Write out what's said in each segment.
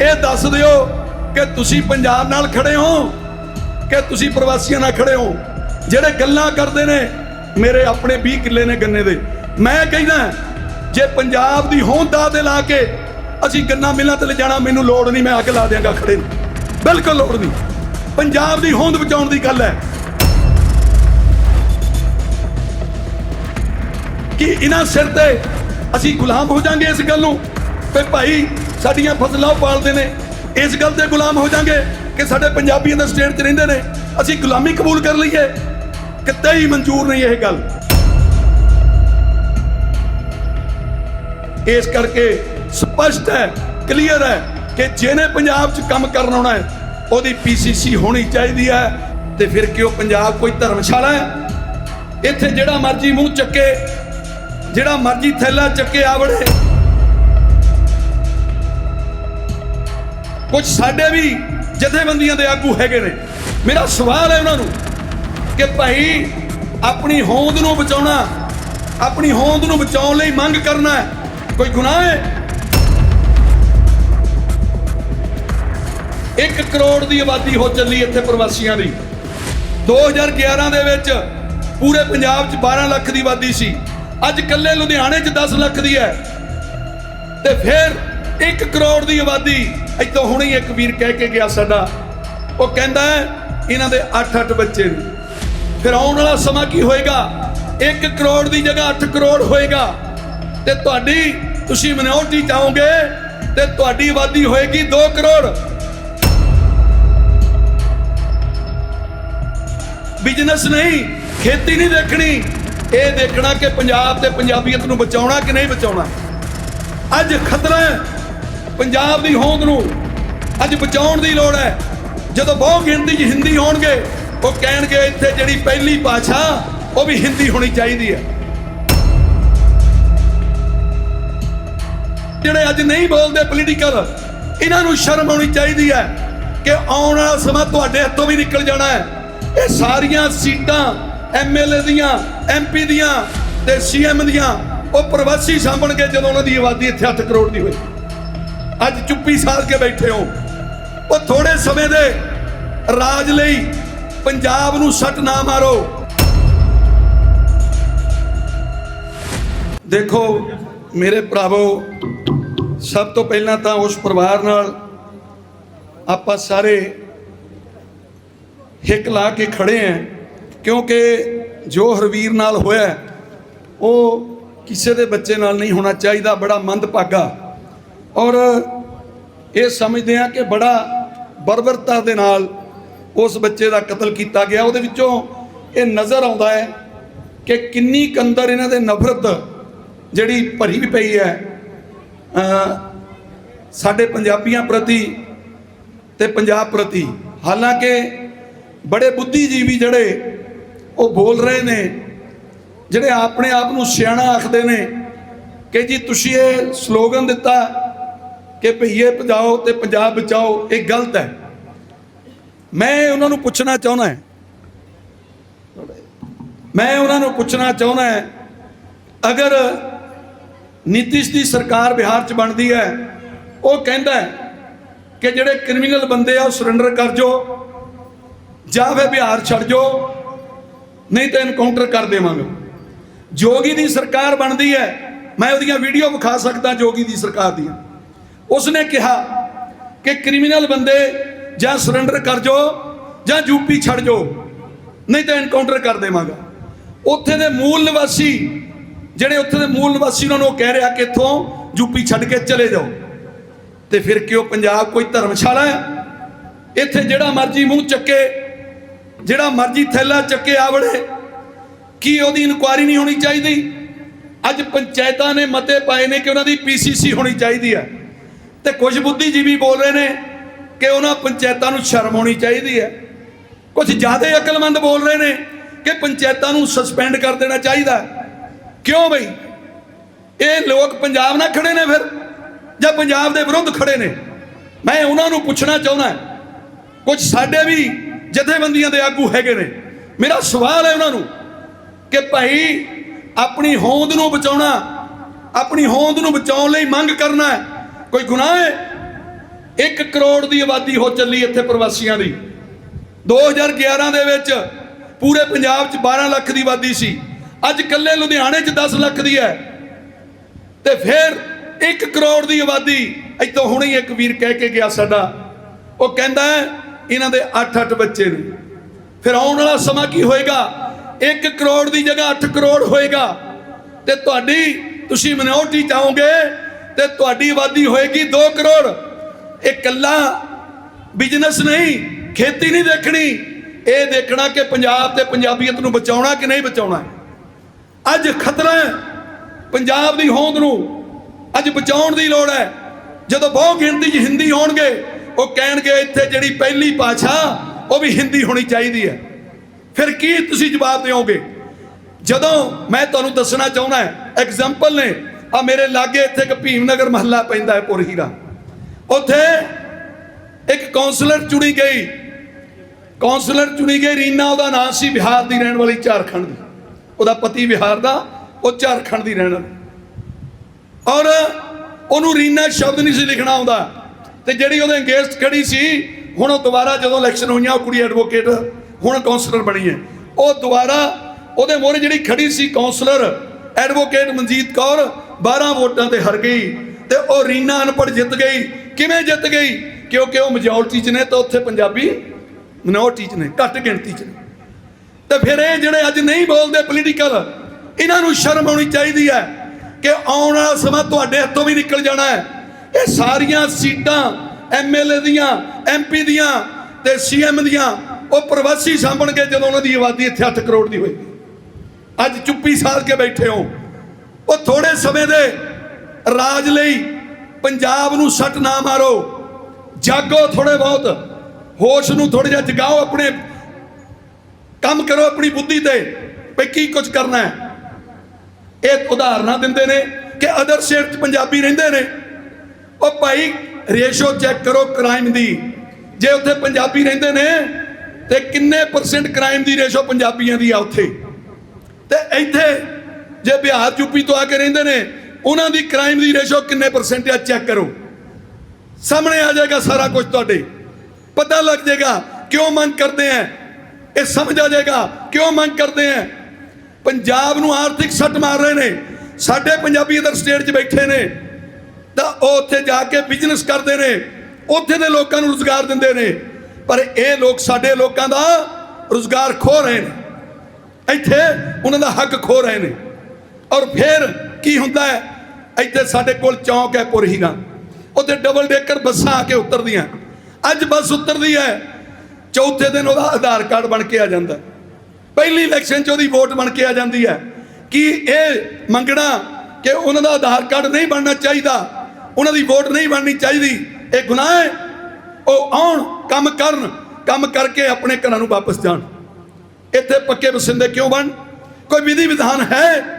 ਇਹ ਦੱਸ ਦਿਓ ਕਿ ਤੁਸੀਂ ਪੰਜਾਬ ਨਾਲ ਖੜੇ ਹੋ ਕਿ ਤੁਸੀਂ ਪ੍ਰਵਾਸੀਆਂ ਨਾਲ ਖੜੇ ਹੋ? ਜਿਹੜੇ ਗੱਲਾਂ ਕਰਦੇ ਨੇ, ਮੇਰੇ ਆਪਣੇ 20 ਕਿੱਲੇ ਨੇ ਗੰਨੇ ਦੇ। ਮੈਂ ਕਹਿੰਦਾ, ਜੇ ਪੰਜਾਬ ਦੀ ਹੋਂਦ ਦਾ ਤੇ ਲਾ ਕੇ ਅਸੀਂ ਗੰਨਾ ਮਿਲਾਂ ਤੇ ਲਿਜਾਣਾ, ਮੈਨੂੰ ਲੋੜ ਨਹੀਂ, ਮੈਂ ਅੱਗ ਲਾ ਦਿਆਂਗਾ ਖੜੇ ਨੂੰ। ਬਿਲਕੁਲ ਲੋੜ ਨਹੀਂ। ਪੰਜਾਬ ਦੀ ਹੋਂਦ ਬਚਾਉਣ ਦੀ ਗੱਲ ਹੈ। ਕਿ ਇਹਨਾਂ ਸਿਰ ਤੇ ਅਸੀਂ ਗੁਲਾਮ ਹੋ ਜਾਾਂਗੇ ਇਸ ਗੱਲ ਨੂੰ? ਤੇ ਭਾਈ ਸਾਡੀਆਂ ਫਸਲਾਂ ਉਹ ਪਾਲਦੇ ਨੇ। ਇਸ ਗੱਲ ਤੇ ਗੁਲਾਮ ਹੋ ਜਾਾਂਗੇ ਕਿ ਸਾਡੇ ਪੰਜਾਬੀਆਂ ਦੇ ਸਟੇਟ 'ਚ ਰਹਿੰਦੇ ਨੇ। ਅਸੀਂ ਗੁਲਾਮੀ ਕਬੂਲ ਕਰ ਲਈਏ। ਕਿਤੇ ਹੀ ਮਨਜ਼ੂਰ ਨਹੀਂ ਇਹ ਗੱਲ। ਇਸ ਕਰਕੇ ਸਪਸ਼ਟ ਹੈ ਕਲੀਅਰ ਹੈ ਕਿ ਜਿਹਨੇ ਪੰਜਾਬ 'ਚ ਕੰਮ ਕਰਨ ਆਉਣਾ ਹੈ, ਉਹਦੀ ਪੀਸੀਸੀ ਹੋਣੀ ਚਾਹੀਦੀ ਹੈ। ਤੇ ਫਿਰ ਕਿਉਂ ਪੰਜਾਬ ਕੋਈ ਧਰਮਸ਼ਾਲਾ ਹੈ? ਇੱਥੇ ਜਿਹੜਾ ਮਰਜ਼ੀ ਮੂੰਹ ਚੱਕੇ, ਜਿਹੜਾ ਮਰਜ਼ੀ ਥੈਲਾ ਚੱਕੇ ਆਵੜੇ। ਕੁਝ ਸਾਡੇ ਵੀ ਜਥੇਬੰਦੀਆਂ ਦੇ ਆਗੂ ਹੈਗੇ ਨੇ। ਮੇਰਾ ਸਵਾਲ ਹੈ ਉਹਨਾਂ ਨੂੰ ਕਿ ਭਾਈ, ਆਪਣੀ ਹੋਂਦ ਨੂੰ ਬਚਾਉਣਾ, ਆਪਣੀ ਹੋਂਦ ਨੂੰ ਬਚਾਉਣ ਲਈ ਮੰਗ ਕਰਨਾ ਕੋਈ ਗੁਨਾਹ ਹੈ? 1 ਕਰੋੜ ਦੀ ਆਬਾਦੀ ਹੋ ਚੱਲੀ ਇੱਥੇ ਪ੍ਰਵਾਸੀਆਂ ਦੀ। 2011 ਦੇ ਵਿੱਚ ਪੂਰੇ ਪੰਜਾਬ 'ਚ 12 ਲੱਖ ਦੀ ਆਬਾਦੀ ਸੀ। ਅੱਜ ਕੱਲੇ ਲੁਧਿਆਣੇ 'ਚ 10 ਲੱਖ ਦੀ ਹੈ। ਤੇ ਫਿਰ 1 ਕਰੋੜ ਦੀ ਆਬਾਦੀ ਇੱਥੋਂ ਹੁਣੇ ਇੱਕ ਵੀਰ ਕਹਿ ਕੇ ਗਿਆ ਸਾਡਾ। ਉਹ ਕਹਿੰਦਾ, ਇਹਨਾਂ ਦੇ 8-8 ਬੱਚੇ ਨੇ। ਫਿਰ ਆਉਣ ਵਾਲਾ ਸਮਾਂ ਕੀ ਹੋਏਗਾ? 1 ਕਰੋੜ ਦੀ ਜਗ੍ਹਾ 8 ਕਰੋੜ ਹੋਏਗਾ। ਤੇ ਤੁਹਾਡੀ, ਤੁਸੀਂ ਮਿਨੋਰਟੀ ਚਾਹੋਗੇ ਤੇ ਤੁਹਾਡੀ ਆਬਾਦੀ ਹੋਏਗੀ 2 ਕਰੋੜ। ਬਿਜ਼ਨਸ ਨਹੀਂ, ਖੇਤੀ ਨਹੀਂ ਦੇਖਣੀ। ਇਹ ਦੇਖਣਾ ਕਿ ਪੰਜਾਬ ਤੇ ਪੰਜਾਬੀਅਤ ਨੂੰ ਬਚਾਉਣਾ ਕਿ ਨਹੀਂ ਬਚਾਉਣਾ। ਅੱਜ ਖਤਰਾ ਹੈ। ਪੰਜਾਬ ਦੀ ਹੋਂਦ ਨੂੰ ਅੱਜ ਬਚਾਉਣ ਦੀ ਲੋੜ ਹੈ। ਜਦੋਂ ਬਹੁ ਗਿਣਤੀ 'ਚ ਹਿੰਦੀ ਹੋਣਗੇ, ਉਹ ਕਹਿਣਗੇ ਇੱਥੇ ਜਿਹੜੀ ਪਹਿਲੀ ਭਾਸ਼ਾ, ਉਹ ਵੀ ਹਿੰਦੀ ਹੋਣੀ ਚਾਹੀਦੀ ਹੈ। ਜਿਹੜੇ ਅੱਜ ਨਹੀਂ ਬੋਲਦੇ ਪੋਲੀਟੀਕਲ ਇਹਨਾਂ ਨੂੰ ਸ਼ਰਮ ਆਉਣੀ ਚਾਹੀਦੀ ਹੈ ਕਿ ਆਉਣ ਵਾਲਾ ਸਮਾਂ ਤੁਹਾਡੇ ਹੱਥੋਂ ਵੀ ਨਿਕਲ ਜਾਣਾ ਹੈ। ਇਹ ਸਾਰੀਆਂ ਸੀਟਾਂ ਐਮਐਲਏ ਦੀਆਂ ਐਮਪੀ ਦੀਆਂ ਤੇ ਸੀਐਮ ਦੀਆਂ, ਉਹ ਪ੍ਰਵਾਸੀ ਸਾਂਭਣਗੇ ਜਦੋਂ ਉਹਨਾਂ ਦੀ ਆਬਾਦੀ ਇੱਥੇ 8 ਕਰੋੜ ਦੀ ਹੋਈ ਅੱਜ ਚੁੱਪੀ ਸਾਧ ਕੇ ਬੈਠੇ ਹੋ। ਉਹ ਥੋੜੇ ਸਮੇਂ ਦੇ ਰਾਜ ਲਈ ਪੰਜਾਬ ਨੂੰ ਸੱਟ ਨਾ ਮਾਰੋ। ਦੇਖੋ ਮੇਰੇ ਭਰਾਵੋ, ਸਭ ਤੋਂ ਪਹਿਲਾਂ ਤਾਂ ਉਸ ਪਰਿਵਾਰ ਨਾਲ ਆਪਾਂ ਸਾਰੇ ਹਿੱਕ ਲਾ ਕੇ ਖੜੇ ਆਂ ਕਿਉਂਕਿ ਜੋ ਹਰਵੀਰ ਨਾਲ ਹੋਇਆ, ਉਹ ਕਿਸੇ ਦੇ ਬੱਚੇ ਨਾਲ ਨਹੀਂ ਹੋਣਾ ਚਾਹੀਦਾ, ਬੜਾ ਮੰਦਭਾਗਾ। ਔਰ ਇਹ ਸਮਝਦੇ ਆ ਕਿ ਬੜਾ ਬਰਬਰਤਾ ਦੇ ਨਾਲ ਉਸ ਬੱਚੇ ਦਾ ਕਤਲ ਕੀਤਾ ਗਿਆ। ਉਹਦੇ ਵਿੱਚੋਂ ਇਹ ਨਜ਼ਰ ਆਉਂਦਾ ਹੈ ਕਿ ਕਿੰਨੀ ਕੰਦਰ ਇਹਨਾਂ ਦੇ ਨਫ਼ਰਤ ਜਿਹੜੀ ਭਰੀ ਵੀ ਪਈ ਹੈ ਸਾਡੇ ਪੰਜਾਬੀਆਂ ਪ੍ਰਤੀ ਤੇ ਪੰਜਾਬ ਪ੍ਰਤੀ। ਹਾਲਾਂਕਿ ਬੜੇ ਬੁੱਧੀਜੀਵੀ ਜਿਹੜੇ ਉਹ ਬੋਲ ਰਹੇ ਨੇ, ਜਿਹੜੇ ਆਪਣੇ ਆਪ ਨੂੰ ਸਿਆਣਾ ਆਖਦੇ ਨੇ ਕਿ ਜੀ ਤੁਸੀਂ ਇਹ ਸਲੋਗਨ ਦਿੱਤਾ ਕਿ ਭਈਏ ਭਜਾਓ ਤੇ ਪੰਜਾਬ ਬਚਾਓ, ਇਹ ਗਲਤ ਹੈ। ਮੈਂ ਉਹਨਾਂ ਨੂੰ ਪੁੱਛਣਾ ਚਾਹੁੰਦਾ ਹਾਂ। ਮੈਂ ਉਹਨਾਂ ਨੂੰ ਪੁੱਛਣਾ ਚਾਹੁੰਦਾ ਹਾਂ, ਅਗਰ ਨੀਤੀਸ਼ ਦੀ ਸਰਕਾਰ ਬਿਹਾਰ 'ਚ ਬਣਦੀ ਹੈ, ਉਹ ਕਹਿੰਦਾ ਕਿ ਜਿਹੜੇ ਕ੍ਰਿਮੀਨਲ ਬੰਦੇ ਆ, ਉਹ ਸਰੈਂਡਰ ਕਰ ਜੋ, ਜਾਂ ਫਿਰ ਬਿਹਾਰ ਛੱਡ ਜੋ, ਨਹੀਂ ਤਾਂ ਐਨਕਾਊਂਟਰ ਕਰ ਦੇਵਾਂਗੇ। ਜੋਗੀ ਦੀ ਸਰਕਾਰ ਬਣਦੀ ਹੈ, ਮੈਂ ਉਹਦੀਆਂ ਵੀਡੀਓ ਵਿਖਾ ਸਕਦਾ ਜੋਗੀ ਦੀ ਸਰਕਾਰ ਦੀਆਂ। ਉਸਨੇ ਕਿਹਾ ਕਿ ਕ੍ਰਿਮੀਨਲ ਬੰਦੇ ਜਾਂ ਸਰੈਂਡਰ ਕਰ ਜੋ ਜਾਂ ਯੂਪੀ ਛੱਡ ਜੋ ਨਹੀਂ ਤਾਂ ਐਨਕਾਊਂਟਰ ਕਰ ਦੇਵਾਂਗਾ। ਉੱਥੇ ਦੇ ਮੂਲ ਨਿਵਾਸੀ, ਜਿਹੜੇ ਉੱਥੇ ਦੇ ਮੂਲ ਨਿਵਾਸੀ ਉਹਨਾਂ ਨੂੰ ਉਹ ਕਹਿ ਰਿਹਾ ਕਿ ਇੱਥੋਂ ਯੂਪੀ ਛੱਡ ਕੇ ਚਲੇ ਜਾਓ। ਤੇ ਫਿਰ ਕਿਉਂ ਪੰਜਾਬ ਕੋਈ ਧਰਮਸ਼ਾਲਾ ਹੈ? ਇੱਥੇ ਜਿਹੜਾ ਮਰਜ਼ੀ ਮੂੰਹ ਚੱਕੇ, ਜਿਹੜਾ ਮਰਜ਼ੀ ਥੈਲਾ ਚੱਕੇ ਆਵੜੇ, ਕੀ ਉਹਦੀ ਇਨਕੁਆਰੀ ਨਹੀਂ ਹੋਣੀ ਚਾਹੀਦੀ? ਅੱਜ ਪੰਚਾਇਤਾਂ ਨੇ ਮਤੇ ਪਾਏ ਨੇ ਕਿ ਉਹਨਾਂ ਦੀ ਪੀਸੀਸੀ ਹੋਣੀ ਚਾਹੀਦੀ ਹੈ। ਤੇ ਕੁਝ ਬੁੱਧੀਜੀਵੀ ਬੋਲ ਰਹੇ ਨੇ ਕਿ ਉਹਨਾਂ ਪੰਚਾਇਤਾਂ ਨੂੰ ਸ਼ਰਮ ਆਉਣੀ ਚਾਹੀਦੀ ਹੈ। ਕੁਝ ਜ਼ਿਆਦਾ ਅਕਲਮੰਦ ਬੋਲ ਰਹੇ ਨੇ ਕਿ ਪੰਚਾਇਤਾਂ ਨੂੰ ਸਸਪੈਂਡ ਕਰ ਦੇਣਾ ਚਾਹੀਦਾ ਕਿਉਂ ਬਈ? ਇਹ ਲੋਕ ਪੰਜਾਬ ਨਾਲ ਖੜੇ ਨੇ ਫਿਰ, ਜਾਂ ਪੰਜਾਬ ਦੇ ਵਿਰੁੱਧ ਖੜੇ ਨੇ? ਮੈਂ ਉਹਨਾਂ ਨੂੰ ਪੁੱਛਣਾ ਚਾਹੁੰਦਾ ਕੁਝ ਸਾਡੇ ਵੀ ਜਥੇਬੰਦੀਆਂ ਦੇ ਆਗੂ ਹੈਗੇ ਨੇ। ਮੇਰਾ ਸਵਾਲ ਹੈ ਉਹਨਾਂ ਨੂੰ ਕਿ ਭਾਈ, ਆਪਣੀ ਹੋਂਦ ਨੂੰ ਬਚਾਉਣਾ, ਆਪਣੀ ਹੋਂਦ ਨੂੰ ਬਚਾਉਣ ਲਈ ਮੰਗ ਕਰਨਾ ਹੈ। ਕੋਈ ਗੁਨਾਹ ਹੈ? 1 ਕਰੋੜ ਦੀ ਆਬਾਦੀ ਹੋ ਚੱਲੀ ਇੱਥੇ ਪ੍ਰਵਾਸੀਆਂ ਦੀ। 2011 ਦੇ ਵਿੱਚ ਪੂਰੇ ਪੰਜਾਬ 'ਚ 12 ਲੱਖ ਦੀ ਆਬਾਦੀ ਸੀ। ਅੱਜ ਕੱਲੇ ਲੁਧਿਆਣੇ 'ਚ 10 ਲੱਖ ਦੀ ਹੈ। ਤੇ ਫਿਰ 1 ਕਰੋੜ ਦੀ ਆਬਾਦੀ ਇੱਥੋਂ ਹੁਣੇ ਇੱਕ ਵੀਰ ਕਹਿ ਕੇ ਗਿਆ ਸਾਡਾ। ਉਹ ਕਹਿੰਦਾ ਇਹਨਾਂ ਦੇ 8-8 ਬੱਚੇ ਨੇ। ਫਿਰ ਆਉਣ ਵਾਲਾ ਸਮਾਂ ਕੀ ਹੋਏਗਾ? 1 ਕਰੋੜ ਦੀ ਜਗ੍ਹਾ 8 ਕਰੋੜ ਹੋਏਗਾ। ਤੇ ਤੁਹਾਡੀ ਤੁਸੀਂ ਮਿਨੋਰਟੀ ਚਾਹੋਗੇ ਤੇ ਤੁਹਾਡੀ ਆਬਾਦੀ ਹੋਏਗੀ 2 ਕਰੋੜ। ਇਹ ਕੱਲਾ ਬਿਜ਼ਨਸ ਨਹੀਂ, ਖੇਤੀ ਨਹੀਂ ਦੇਖਣੀ। ਇਹ ਦੇਖਣਾ ਕਿ ਪੰਜਾਬ ਤੇ ਪੰਜਾਬੀਅਤ ਨੂੰ ਬਚਾਉਣਾ ਕਿ ਨਹੀਂ ਬਚਾਉਣਾ। ਅੱਜ ਖਤਰਾ ਹੈ, ਪੰਜਾਬ ਦੀ ਹੋਂਦ ਨੂੰ ਅੱਜ ਬਚਾਉਣ ਦੀ ਲੋੜ ਹੈ। ਜਦੋਂ ਬਹੁ ਗਿਣਤੀ 'ਚ ਹਿੰਦੀ ਹੋਣਗੇ, ਉਹ ਕਹਿਣਗੇ ਇੱਥੇ ਜਿਹੜੀ ਪਹਿਲੀ ਭਾਸ਼ਾ ਉਹ ਵੀ ਹਿੰਦੀ ਹੋਣੀ ਚਾਹੀਦੀ ਹੈ। ਫਿਰ ਕੀ ਤੁਸੀਂ ਜਵਾਬ ਦਿਓਗੇ? ਜਦੋਂ ਮੈਂ ਤੁਹਾਨੂੰ ਦੱਸਣਾ ਚਾਹੁੰਦਾ ਐਗਜ਼ਾਮਪਲ ਨੇ ਆ ਮੇਰੇ ਲਾਗੇ ਇੱਥੇ ਇੱਕ ਭੀਮਨਗਰ ਮਹੱਲਾ ਪੈਂਦਾ ਹੈ ਪੁਰਹੀਰਾ ਉੱਥੇ ਇੱਕ ਕਾਉਂਸਲਰ ਚੁਣੀ ਗਈ। ਕਾਉਂਸਲਰ ਚੁਣੀ ਗਈ, ਰੀਨਾ, ਉਹਦਾ ਨਾਮ ਸੀ ਬਿਹਾਰ ਦੀ ਰਹਿਣ ਵਾਲੀ ਝਾਰਖੰਡ ਦੀ। ਉਹਦਾ ਪਤੀ ਬਿਹਾਰ ਦਾ, ਉਹ ਝਾਰਖੰਡ ਦੀ ਰਹਿਣ ਵਾਲੀ। ਔਰ ਉਹਨੂੰ ਰੀਨਾ ਸ਼ਬਦ ਨਹੀਂ ਸੀ ਲਿਖਣਾ ਆਉਂਦਾ। ਤੇ ਜਿਹੜੀ ਉਹਦੇ ਅਗੇਂਸਟ ਖੜੀ ਸੀ, ਹੁਣ ਉਹ ਦੁਬਾਰਾ ਜਦੋਂ ਇਲੈਕਸ਼ਨ ਹੋਈਆਂ, ਉਹ ਕੁੜੀ ਐਡਵੋਕੇਟ, ਹੁਣ ਕਾਉਂਸਲਰ ਬਣੀ ਹੈ। ਉਹ ਦੁਬਾਰਾ ਉਹਦੇ ਮੋਹਰੇ ਜਿਹੜੀ ਖੜੀ ਸੀ ਕਾਉਂਸਲਰ ਐਡਵੋਕੇਟ ਮਨਜੀਤ ਕੌਰ 12 ਵੋਟਾਂ ਤੇ ਹਾਰ ਗਈ ਤੇ ਉਹ ਰੀਨਾ ਅਨਪੜ੍ਹ ਜਿੱਤ ਗਈ। ਕਿਵੇਂ ਜਿੱਤ ਗਈ? ਕਿਉਂਕਿ ਉਹ ਮੈਜੋਰਟੀ 'ਚ ਨੇ ਤਾਂ ਉੱਥੇ ਪੰਜਾਬੀ ਮਿਨੋਰਟੀ 'ਚ ਨੇ, ਘੱਟ ਗਿਣਤੀ 'ਚ ਨੇ। ਤੇ ਫਿਰ ਇਹ ਜਿਹੜੇ ਅੱਜ ਨਹੀਂ ਬੋਲਦੇ ਪੋਲੀਟੀਕਲ ਇਹਨਾਂ ਨੂੰ ਸ਼ਰਮ ਆਉਣੀ ਚਾਹੀਦੀ ਹੈ ਕਿ ਆਉਣ ਵਾਲਾ ਸਮਾਂ ਤੁਹਾਡੇ ਹੱਥੋਂ ਵੀ ਨਿਕਲ ਜਾਣਾ ਹੈ। ਇਹ ਸਾਰੀਆਂ ਸੀਟਾਂ ਐਮਐਲਏ ਦੀਆਂ ਐਮਪੀ ਦੀਆਂ ਤੇ ਸੀਐਮ ਦੀਆਂ, ਉਹ ਪ੍ਰਵਾਸੀ ਸਾਂਭਣਗੇ ਜਦੋਂ ਉਹਨਾਂ ਦੀ ਆਬਾਦੀ ਇੱਥੇ 8 ਕਰੋੜ ਦੀ ਹੋਏਗੀ। ਅੱਜ ਚੁੱਪੀ ਸਾਧ ਕੇ ਬੈਠੇ ਹੋ। ਉਹ ਥੋੜੇ ਸਮੇਂ ਦੇ ਰਾਜ ਲਈ ਪੰਜਾਬ ਨੂੰ ਸੱਟ ਨਾ ਮਾਰੋ। ਜਾਗੋ ਥੋੜੇ ਬਹੁਤ। ਹੋਸ਼ ਨੂੰ ਥੋੜਾ ਜਿਹਾ ਜਗਾਓ ਆਪਣੇ। ਕੰਮ ਕਰੋ ਆਪਣੀ ਬੁੱਧੀ ਤੇ। ਵੀ ਕੀ ਕੁਝ ਕਰਨਾ ਹੈ? ਇਹ ਉਦਾਹਰਨਾਂ ਦਿੰਦੇ ਨੇ ਕਿ ਅਦਰ ਸਟੇਟ 'ਚ ਪੰਜਾਬੀ ਰਹਿੰਦੇ ਨੇ। ਉਹ ਭਾਈ ਰੇਸ਼ੋ ਚੈੱਕ ਕਰੋ ਕ੍ਰਾਈਮ ਦੀ। ਜੇ ਉੱਥੇ ਪੰਜਾਬੀ ਰਹਿੰਦੇ ਨੇ, ਤੇ ਕਿੰਨੇ ਪਰਸੈਂਟ ਕ੍ਰਾਈਮ ਦੀ ਰੇਸ਼ੋ ਪੰਜਾਬੀਆਂ ਦੀ ਆ ਉੱਥੇ? ਤੇ ਇੱਥੇ ਜੇ ਬਿਹਾਰ ਯੂਪੀ ਤੋਂ ਆ ਕੇ ਰਹਿੰਦੇ ਨੇ, ਉਹਨਾਂ ਦੀ ਕ੍ਰਾਈਮ ਦੀ ਰੇਸ਼ੋ ਕਿੰਨੇ ਪਰਸੈਂਟ ਆ ਚੈੱਕ ਕਰੋ। ਸਾਹਮਣੇ ਆ ਜਾਏਗਾ ਸਾਰਾ ਕੁਝ ਤੁਹਾਡੇ। ਪਤਾ ਲੱਗ ਜਾਏਗਾ ਕਿਉਂ ਮੰਗ ਕਰਦੇ ਆ ਇਹ ਸਮਝ ਆ ਜਾਏਗਾ ਕਿਉਂ ਮੰਗ ਕਰਦੇ ਆ ਪੰਜਾਬ ਨੂੰ ਆਰਥਿਕ ਸੱਟ ਮਾਰ ਰਹੇ ਨੇ। ਸਾਡੇ ਪੰਜਾਬੀ ਅਦਰ ਸਟੇਟ 'ਚ ਬੈਠੇ ਨੇ। ਤਾਂ ਉਹ ਉੱਥੇ ਜਾ ਕੇ ਬਿਜ਼ਨਸ ਕਰਦੇ ਨੇ। ਉੱਥੇ ਦੇ ਲੋਕਾਂ ਨੂੰ ਰੋਜ਼ਗਾਰ ਦਿੰਦੇ ਨੇ। ਪਰ ਇਹ ਲੋਕ ਸਾਡੇ ਲੋਕਾਂ ਦਾ ਰੋਜ਼ਗਾਰ ਖੋ ਰਹੇ ਨੇ। ਇੱਥੇ ਉਹਨਾਂ ਦਾ ਹੱਕ ਖੋ ਰਹੇ ਨੇ। ਔਰ ਫਿਰ ਕੀ ਹੁੰਦਾ ਹੈ? ਇੱਥੇ ਸਾਡੇ ਕੋਲ ਚੌਂਕ ਹੈ ਪੁਰਹੀਨਾ। ਉੱਥੇ ਡਬਲ ਡੇਕਰ ਬੱਸਾਂ ਆ ਕੇ ਉਤਰਦੀਆਂ। ਅੱਜ ਬੱਸ ਉਤਰਦੀ ਹੈ, ਚੌਥੇ ਦਿਨ ਉਹਦਾ ਆਧਾਰ ਕਾਰਡ ਬਣ ਕੇ ਆ ਜਾਂਦਾ। ਪਹਿਲੀ ਇਲੈਕਸ਼ਨ 'ਚ ਉਹਦੀ ਵੋਟ ਬਣ ਕੇ ਆ ਜਾਂਦੀ ਹੈ। ਕਿ ਇਹ ਮੰਗਣਾ ਕਿ ਉਹਨਾਂ ਦਾ ਆਧਾਰ ਕਾਰਡ ਨਹੀਂ ਬਣਨਾ ਚਾਹੀਦਾ? ਉਹਨਾਂ ਦੀ ਵੋਟ ਨਹੀਂ ਬਣਨੀ ਚਾਹੀਦੀ। ਇਹ ਗੁਨਾਹ ਹੈ। ਉਹ ਆਉਣ, ਕੰਮ ਕਰਨ, ਕੰਮ ਕਰਕੇ ਆਪਣੇ ਘਰਾਂ ਨੂੰ ਵਾਪਸ ਜਾਣ। ਇੱਥੇ ਪੱਕੇ ਬਸਿੰਦੇ ਕਿਉਂ ਬਣ? ਕੋਈ ਵਿਧੀ ਵਿਧਾਨ ਹੈ?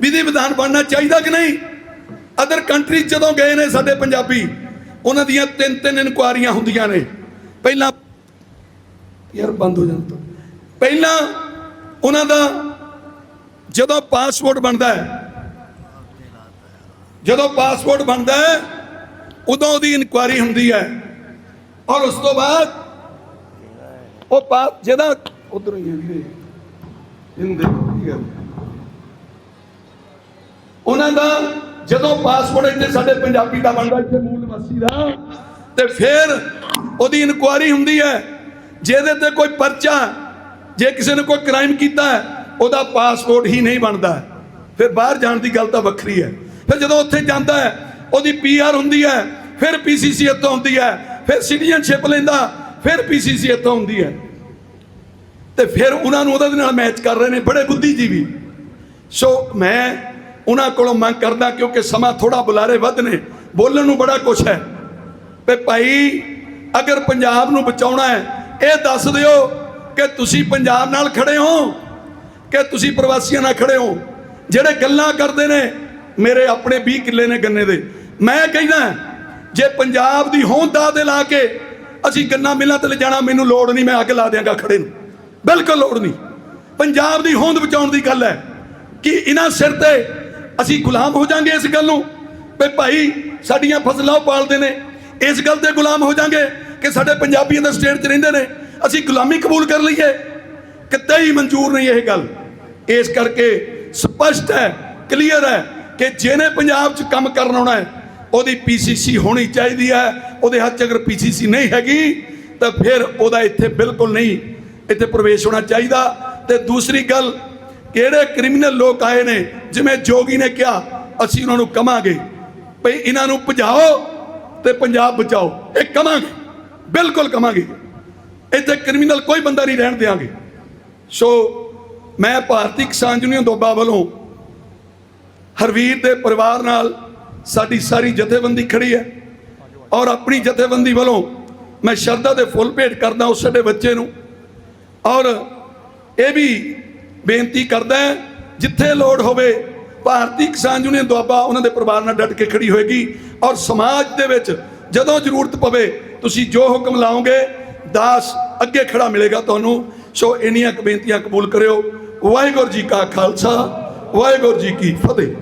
ਵਿਧੀ ਵਿਧਾਨ ਬਣਨਾ ਚਾਹੀਦਾ ਕਿ ਨਹੀਂ? ਅਦਰ ਕੰਟਰੀ ਜਦੋਂ ਗਏ ਨੇ ਸਾਡੇ ਪੰਜਾਬੀ, ਉਹਨਾਂ ਦੀਆਂ ਤਿੰਨ ਤਿੰਨ ਇਨਕੁਆਰੀਆਂ ਹੁੰਦੀਆਂ ਨੇ। ਪਹਿਲਾਂ ਯਾਰ ਬੰਦ ਹੋ ਜਾਂਦਾ ਪਹਿਲਾਂ ਉਹਨਾਂ ਦਾ ਜਦੋਂ ਪਾਸਪੋਰਟ ਬਣਦਾ ਹੈ, ਜਦੋਂ ਪਾਸਪੋਰਟ ਬਣਦਾ ਹੈ, ਉਦੋਂ ਉਹਦੀ ਇਨਕੁਆਰੀ ਹੁੰਦੀ ਹੈ। ਔਰ ਉਸ ਤੋਂ ਬਾਅਦ ਉਹ ਪਾਸ ਜਿਹਦਾ ਉਧਰ ਹੀ ਹੈ ਵੀਰੇ। ਇਹਨੂੰ ਦੇਖੋ ਕੀ ਗੱਲ ਉਹਨਾਂ ਦਾ ਜਦੋਂ ਪਾਸਪੋਰਟ ਇੱਥੇ ਸਾਡੇ ਪੰਜਾਬੀ ਦਾ ਬਣਦਾ, ਇੱਥੇ ਮੂਲ ਨਿਵਾਸੀ ਦਾ ਤੇ ਫਿਰ ਉਹਦੀ ਇਨਕੁਆਰੀ ਹੁੰਦੀ ਹੈ, ਜਿਹਦੇ ਤੇ ਕੋਈ ਪਰਚਾ, ਜੇ ਕਿਸੇ ਨੇ ਕੋਈ ਕ੍ਰਾਈਮ ਕੀਤਾ ਉਹਦਾ ਪਾਸਪੋਰਟ ਹੀ ਨਹੀਂ ਬਣਦਾ। ਫਿਰ ਬਾਹਰ ਜਾਣ ਦੀ ਗੱਲ ਤਾਂ ਵੱਖਰੀ ਹੈ। ਫਿਰ ਜਦੋਂ ਉੱਥੇ ਜਾਂਦਾ ਹੈ, ਉਹਦੀ ਪੀਆਰ ਹੁੰਦੀ ਹੈ, ਫਿਰ ਪੀਸੀਸੀ ਇੱਥੋਂ ਹੁੰਦੀ ਹੈ, ਫਿਰ ਸਿਟੀਜ਼ਨਸ਼ਿਪ ਲੈਂਦਾ, ਫਿਰ ਪੀਸੀਸੀ ਇੱਥੋਂ ਹੁੰਦੀ ਹੈ। ਤੇ ਫਿਰ ਉਹਨਾਂ ਨੂੰ ਉਹਦੇ ਨਾਲ ਮੈਚ ਕਰ ਰਹੇ ਨੇ, ਬੜੇ ਬੁੱਧੀਜੀਵੀ। ਸੋ ਮੈਂ ਉਹਨਾਂ ਕੋਲੋਂ ਮੰਗ ਕਰਦਾ ਕਿਉਂਕਿ ਸਮਾਂ ਥੋੜਾ ਬੁਲਾਰੇ ਵੱਧ ਨੇ ਬੋਲਣ ਨੂੰ ਬੜਾ ਕੁਛ ਹੈ। ਤੇ ਭਾਈ, ਅਗਰ ਪੰਜਾਬ ਨੂੰ ਬਚਾਉਣਾ ਹੈ, ਇਹ ਦੱਸ ਦਿਓ ਕਿ ਤੁਸੀਂ ਪੰਜਾਬ ਨਾਲ ਖੜੇ ਹੋ ਕਿ ਤੁਸੀਂ ਪ੍ਰਵਾਸੀਆਂ ਨਾਲ ਖੜੇ ਹੋ। ਜਿਹੜੇ ਗੱਲਾਂ ਕਰਦੇ ਨੇ, ਮੇਰੇ ਆਪਣੇ 20 ਕਿੱਲੇ ਨੇ ਗੰਨੇ ਦੇ। ਮੈਂ ਕਹਿੰਦਾ, ਜੇ ਪੰਜਾਬ ਦੀ ਹੋਂਦ ਦਾ ਦੇ ਲਾ ਕੇ ਅਸੀਂ ਗੰਨਾ ਮਿਲਾਂ ਤੇ ਲੈ ਜਾਣਾ, ਮੈਨੂੰ ਲੋੜ ਨਹੀਂ, ਮੈਂ ਅੱਗ ਲਾ ਦਿਆਂਗਾ ਖੜੇ ਨੂੰ। ਬਿਲਕੁਲ ਲੋੜ ਨਹੀਂ। ਪੰਜਾਬ ਦੀ ਹੋਂਦ ਬਚਾਉਣ ਦੀ ਗੱਲ ਹੈ ਕਿ ਇਹਨਾਂ ਸਿਰ ਤੇ ਅਸੀਂ ਗੁਲਾਮ ਹੋ ਜਾਾਂਗੇ ਇਸ ਗੱਲ ਨੂੰ। ਵੀ ਭਾਈ, ਸਾਡੀਆਂ ਫਸਲਾਂ ਉਹ ਪਾਲਦੇ ਨੇ। ਇਸ ਗੱਲ ਦੇ ਗੁਲਾਮ ਹੋ ਜਾਾਂਗੇ ਕਿ ਸਾਡੇ ਪੰਜਾਬੀਆਂ ਦਾ ਸਟੇਟ 'ਚ ਰਹਿੰਦੇ ਨੇ। ਅਸੀਂ ਗੁਲਾਮੀ ਕਬੂਲ ਕਰ ਲਈਏ। ਕਿਤੇ ਹੀ ਮਨਜ਼ੂਰ ਨਹੀਂ ਇਹ ਗੱਲ। ਇਸ ਕਰਕੇ ਸਪਸ਼ਟ ਹੈ ਕਲੀਅਰ ਹੈ ਕਿ ਜਿਹਨੇ ਪੰਜਾਬ 'ਚ ਕੰਮ ਕਰਨ ਆਉਣਾ ਹੈ, ਉਹਦੀ ਪੀਸੀਸੀ ਹੋਣੀ ਚਾਹੀਦੀ ਹੈ। ਉਹਦੇ ਹੱਥ 'ਚ ਅਗਰ ਪੀਸੀਸੀ ਨਹੀਂ ਹੈਗੀ, ਤਾਂ ਫਿਰ ਉਹਦਾ ਇੱਥੇ ਬਿਲਕੁਲ ਨਹੀਂ ਇੱਥੇ ਪ੍ਰਵੇਸ਼ ਹੋਣਾ ਚਾਹੀਦਾ। ਤੇ ਦੂਸਰੀ ਗੱਲ ਕਿਹੜੇ ਕ੍ਰਿਮੀਨਲ ਲੋਕ ਆਏ ਨੇ? ਜਿਵੇਂ ਜੋਗੀ ਨੇ ਕਿਹਾ, ਅਸੀਂ ਉਹਨਾਂ ਨੂੰ ਕਮਾਂਗੇ। ਭਈ ਇਹਨਾਂ ਨੂੰ ਭਜਾਓ ਤੇ ਪੰਜਾਬ ਬਚਾਓ। ਇਹ ਕਵਾਂਗੇ ਬਿਲਕੁਲ ਕਵਾਂਗੇ ਇੱਥੇ ਕ੍ਰਿਮੀਨਲ ਕੋਈ ਬੰਦਾ ਨਹੀਂ ਰਹਿਣ ਦੇਵਾਂਗੇ ਸੋ ਮੈਂ ਭਾਰਤੀ ਕਿਸਾਨ ਯੂਨੀਅਨ ਦੋਬਾ ਵੱਲੋਂ ਹਰਵੀਰ ਦੇ ਪਰਿਵਾਰ ਨਾਲ ਸਾਡੀ ਸਾਰੀ ਜਥੇਬੰਦੀ ਖੜੀ ਹੈ ਔਰ ਆਪਣੀ ਜਥੇਬੰਦੀ ਵੱਲੋਂ ਮੈਂ ਸ਼ਰਧਾ ਦੇ ਫੁੱਲ ਭੇਟ ਕਰਦਾ ਉਸ ਸਾਡੇ ਬੱਚੇ ਨੂੰ ਔਰ ਇਹ ਵੀ ਬੇਨਤੀ ਕਰਦਾ ਜਿੱਥੇ ਲੋੜ ਹੋਵੇ, ਭਾਰਤੀ ਕਿਸਾਨ ਯੂਨੀਅਨ ਦੁਆਬਾ ਉਹਨਾਂ ਦੇ ਪਰਿਵਾਰ ਨਾਲ ਡਟ ਕੇ ਖੜੀ ਹੋਏਗੀ ਔਰ ਸਮਾਜ ਦੇ ਵਿੱਚ ਜਦੋਂ ਜ਼ਰੂਰਤ ਪਵੇ, ਤੁਸੀਂ ਜੋ ਹੁਕਮ ਲਾਓਗੇ, ਦਾਸ ਅੱਗੇ ਖੜਾ ਮਿਲੇਗਾ ਤੁਹਾਨੂੰ। ਸੋ ਇੰਨੀਆਂ ਬੇਨਤੀਆਂ ਕਬੂਲ ਕਰਿਓ। ਵਾਹਿਗੁਰੂ ਜੀ ਕਾ ਖਾਲਸਾ, ਵਾਹਿਗੁਰੂ ਜੀ ਕੀ ਫਤਿਹ।